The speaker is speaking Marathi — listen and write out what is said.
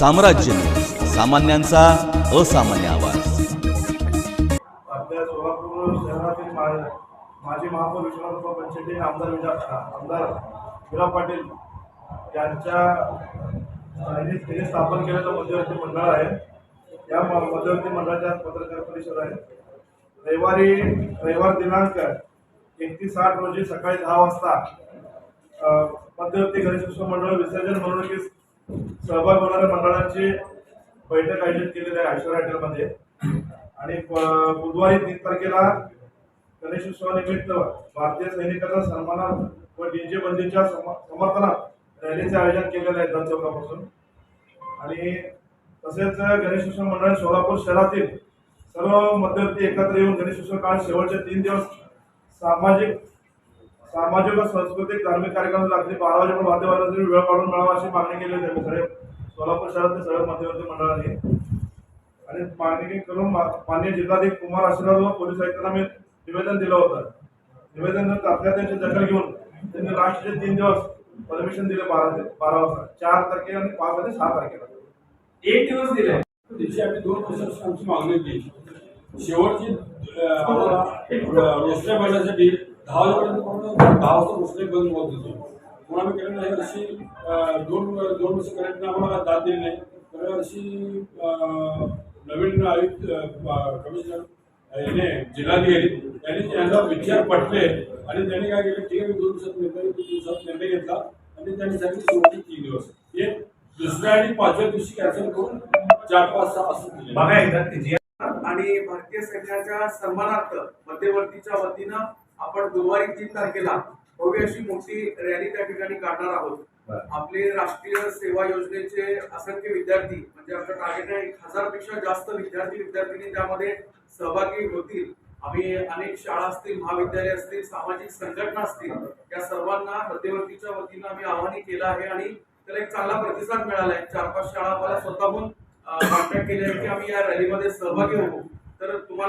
साम्राज्य. सामान्यांचा असामान्य आवाज. आपल्या सोलापूर शहरातील माजी महापौर विश्वनाथ पंचेटी आमदार विजा आमदार विराव पाटील यांच्या त्यांनी स्थापन केलेलं मध्यवर्ती मंडळ आहे. या मध्यवर्ती मंडळाच्या पत्रकार परिषद आहे. रविवारी रविवार दिनांक एकतीस आठ रोजी सकाळी दहा वाजता मध्यवर्ती गणेश उत्सव मंडळ विसर्जन म्हणून सहभाग होणाऱ्या मंडळांची बैठक आयोजित केलेली आहे ऐश्वर्या हॉटेलमध्ये. आणि बुधवारी तीन तारखेला गणेश उत्सवानिमित्त भारतीय सैनिकांचा सन्मानार्थ व डीजे बंदीच्या समर्थनात रॅलीचे आयोजन केलेलं आहे दर चौकापासून आणि तसेच गणेश उत्सव मंडळ सोलापूर शहरातील सर्व मध्यवर्ती एकत्र येऊन गणेश उत्सव काळ शेवटचे तीन दिवस सामाजिक सामाजिक व सांस्कृतिक धार्मिक कार्यक्रम रात्री बारा वाजेपर्यंत वाद्यवादाची वेळ काढून मिळावा अशी मागणी केली त्यांनी सगळे. सोलापूर शहरातील सगळ्या मध्यवर्ती मंडळाने आणि मागणी करून मा- माननीय जिल्हाधिकारी कुमार आशीर्वाद व पोलीस आयुक्तांना मी निवेदन दिलं होतं. निवेदन तात्काळ त्यांची दखल घेऊन त्यांनी लास्टचे तीन दिवस परमिशन दिले बारा ते बारा वाजता. चार तारखेला आणि पाच आणि सहा तारखेला. एक दिवस दिले. त्याची आम्ही दोन आमची मागणी होती. शेवटची अं, रोषणाई बनण्यासाठी दहा वाजेपर्यंत दहा वाजता रोषणाई बंद होत होती. म्हणून आम्ही केलं नाही वर्षी अं, दोन दोन वर्ष करंटने आम्हाला दाद दिली नाही. तर वर्षी अं, नवीन आयुक्त कमिशनर याने जिल्हाधिकारी यांनी यांचा विचार पटले आणि त्यांनी काय केलं ठीक आहे मी दोन दिवसात निर्णय दोन दिवसात निर्णय घेतला आणि त्यांनी सांगितलं शेवटी तीन दिवस. हे दुसऱ्या आणि पाचव्या दिवशी कॅन्सल करून चार पाच सहा असं दिले. बघा एकदा आणि भारतीय सैन्याच्या सन्मानार्थ मध्यवर्तीच्या वतीनं आपण बुधवारी तीन तारखेला भव्य अशी मोठी रॅली त्या ठिकाणी काढणार आहोत. आपले राष्ट्रीय सेवा योजनेचे असंख्य विद्यार्थी म्हणजे आपलं टार्गेट आहे एक हजारपेक्षा जास्त विद्यार्थी विद्यार्थिनी त्यामध्ये सहभागी होतील. आम्ही अनेक शाळा असतील महाविद्यालय असतील सामाजिक संघटना असतील या सर्वांना मध्यवर्तीच्या वतीनं आम्ही आवाहन केलं आहे आणि त्याला एक चांगला प्रतिसाद मिळाला आहे. चार पाच शाळा आम्हाला स्वतःहून कॉन्टॅक्ट केले आहे की आम्ही या रॅलीमध्ये सहभागी होऊ. तर तुम्हाला